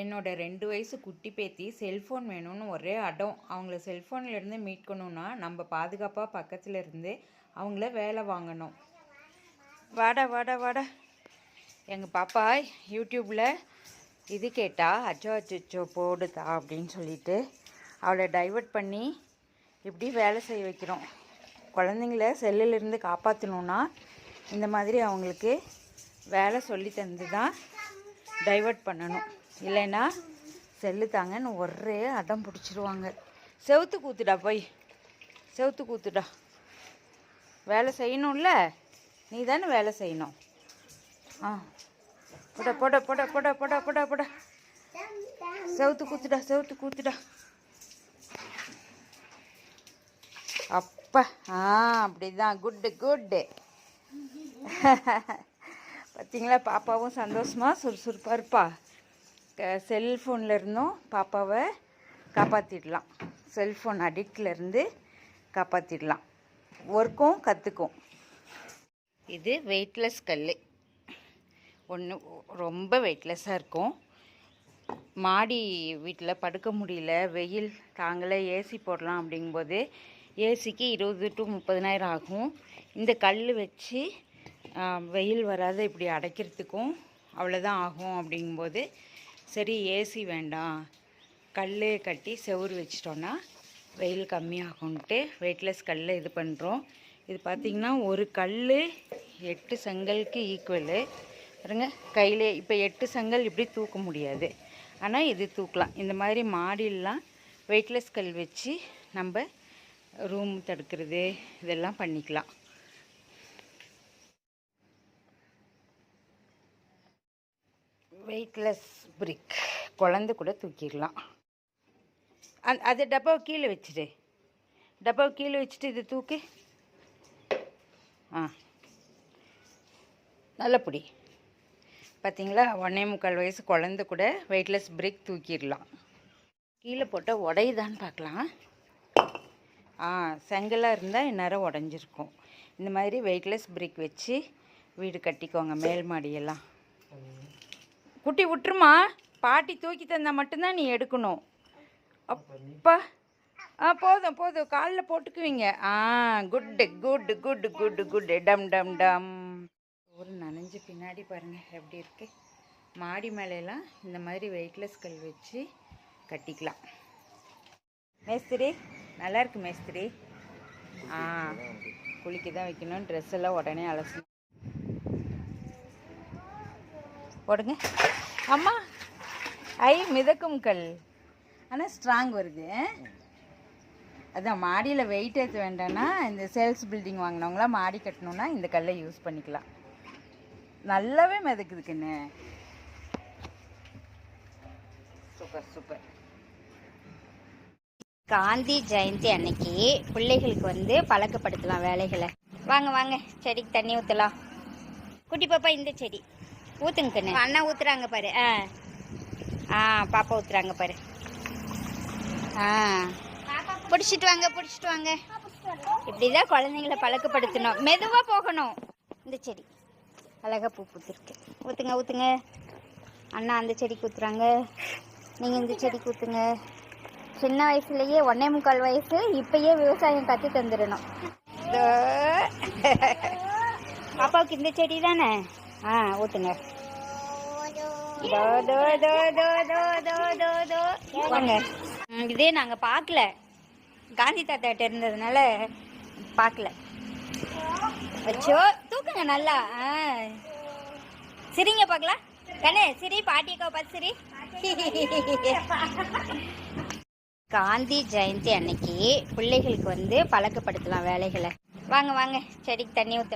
என்னோட ரெண்டு வயசு குட்டி பேத்தி செல்ஃபோன் வேணும்னு ஒரே அடம். அவங்கள செல்ஃபோன்லேருந்து மீட்கணும்னா நம்ம பாதுகாப்பாக பக்கத்தில் இருந்து அவங்கள வேலை வாங்கணும். வாடா வாடா வாடா. எங்கள் பாப்பா யூடியூப்பில் இது கேட்டால் அச்சோ அச்சோ போடுதா அப்படின்னு சொல்லிட்டு அவளை டைவர்ட் பண்ணி இப்படி வேலை செய்ய வைக்கிறோம். குழந்தைங்கள செல்லிலிருந்து காப்பாற்றணுன்னா இந்த மாதிரி அவங்களுக்கு வேலை சொல்லி தந்து தான் டைவர்ட் பண்ணணும். இல்லைன்னா செல்லு தாங்கன்னு ஒரே அடம் பிடிச்சிருவாங்க. செவுத்து கூத்துடா போய். செவுத்து கூத்துடா. வேலை செய்யணும்ல? நீ தானே வேலை செய்யணும். ஆ. போட போட போட போட போட போட போட. செவுத்து கூத்துடா செவுத்து கூத்துடா. அப்பா ஆ அப்படிதான். Good good. பார்த்தீங்களா பாப்பாவும் சந்தோஷமா சுறுசுறுப்பாக இருப்பா. செல்ஃபோனில் இருந்தும் பாப்பாவை காப்பாற்றிடலாம் செல்ஃபோன் அடிக்ட்லேருந்து காப்பாற்றிடலாம் ஒர்க்கும் கற்றுக்கும் இது வெயிட்லெஸ் கல் ஒன்று ரொம்ப வெயிட்லெஸ்ஸாக இருக்கும். மாடி வீட்டில் படுக்க முடியல. வெயில் தாங்களே ஏசி போடலாம் அப்படிங்கும்போது ஏசிக்கு இருபது டு முப்பதினாயிரம் ஆகும். இந்த கல் வச்சு வெயில் வராத இப்படி அடைக்கிறதுக்கும் அவ்வளோதான் ஆகும் அப்படிங்கும்போது சரி ஏசி வேண்டாம். கல் கட்டி செவுறு வச்சிட்டோன்னா வெயில் கம்மியாகும்ட்டு வெயிட்லெஸ் கல்லை இது பண்ணுறோம் இது பார்த்திங்கன்னா ஒரு கல் எட்டு செங்கலுக்கு ஈக்குவலு பாருங்க கையிலே இப்போ எட்டு செங்கல் இப்படி தூக்க முடியாது. ஆனால் இது தூக்கலாம். இந்த மாதிரி மாடிலலாம் வெயிட்லெஸ் கல் வச்சு நம்ம ரூம் தடுக்கிறது இதெல்லாம் பண்ணிக்கலாம். வெயிட்லெஸ் பிரிக் குழந்தை கூட தூக்கிடலாம். அந் அது டப்பாவை கீழே வச்சுடு. டப்பாவை கீழே வச்சுட்டு இது தூக்கு. ஆ. நல்ல பிடி. பார்த்தீங்களா ஒன்றே முக்கால் வயசு குழந்தை கூட வெயிட்லெஸ் பிரிக் தூக்கிடலாம். கீழே போட்டால் உடையுதான்னு பார்க்கலாம். ஆ செங்கலாக இருந்தால் இந்நேரம் உடஞ்சிருக்கும். இந்த மாதிரி வெயிட்லெஸ் பிரிக் வச்சு வீடு கட்டிக்கோங்க மேல் மாடியெல்லாம். குட்டி விட்டுருமா? பாட்டி தூக்கி தந்தால் மட்டும்தான் நீ எடுக்கணும். அப்பா. ஆ போதும் போதும். காலில் போட்டுக்குவீங்க. ஆ குட்டு குட் குட்டு குட்டு குட்டு டம் டம் டம். ஒரு நனைஞ்சு பின்னாடி பாருங்கள் எப்படி இருக்கு. மாடி மேலையெல்லாம் இந்த மாதிரி வெயிட்லெஸ் கல் வச்சு கட்டிக்கலாம். மேஸ்திரி நல்லா இருக்கு மேஸ்திரி. ஆ குளிக்க தான் வைக்கணும். ட்ரெஸ் எல்லாம் உடனே அலசணும். போடுங்க. அம்மா ஐ மிதக்கும் கல். ஆனால் ஸ்ட்ராங் வருது. அதான் மாடியில் வெயிட் ஏற்ற வேண்டாம்னா இந்த சேல்ஸ் பில்டிங் வாங்கினவங்களாம் மாடி கட்டணும்னா இந்த கல்லை யூஸ் பண்ணிக்கலாம். நல்லாவே மிதக்குது கண்ணு. சூப்பர் சூப்பர் காந்தி ஜெயந்தி அன்னைக்கு பிள்ளைகளுக்கு வந்து பழக்கப்படுத்தலாம் வேலைகளை. வாங்க வாங்க செடிக்கு தண்ணி ஊற்றலாம் குட்டி பாப்பா இந்த செடி. ஊத்துங்க கண்ணு அண்ணா ஊத்துறாங்க பாரு. ஆ. ஆ பாப்பா ஊத்துறாங்க பாரு. ஆ. பிடிச்சிட்டு வாங்க பிடிச்சிட்டு வாங்க. இப்படிதான் குழந்தைங்களை பழக்கப்படுத்தணும். மெதுவா போகணும். இந்த செடி. அழகா பூ பூத்திருக்கு. ஊத்துங்க ஊத்துங்க. அண்ணா அந்த செடிக்கு ஊத்துறாங்க. நீங்க இந்த செடிக்கு ஊத்துங்க. சின்ன வயசுலயே ஒன்னே முக்கால் வயசு இப்பயே விவசாயம் கத்து தந்துடணும். பாப்பாவுக்கு இந்த செடி தானே? ஆ தோ. வாங்க. இதே நாங்க பார்க்கல காந்தி தாத்தாட்ட இருந்ததுனால பார்க்கல அச்சோ தூக்குங்க நல்லா. ஆ. சிரிங்க பார்க்கலாம் கண்ணே சிரி பாட்டியக்கா பார்த்து சிரி. காந்தி ஜெயந்தி அன்னைக்கு பிள்ளைகளுக்கு வந்து பழக்கப்படுத்தலாம் வேலைகளை. வாங்க வாங்க. செடிக்கு தண்ணி ஊத்த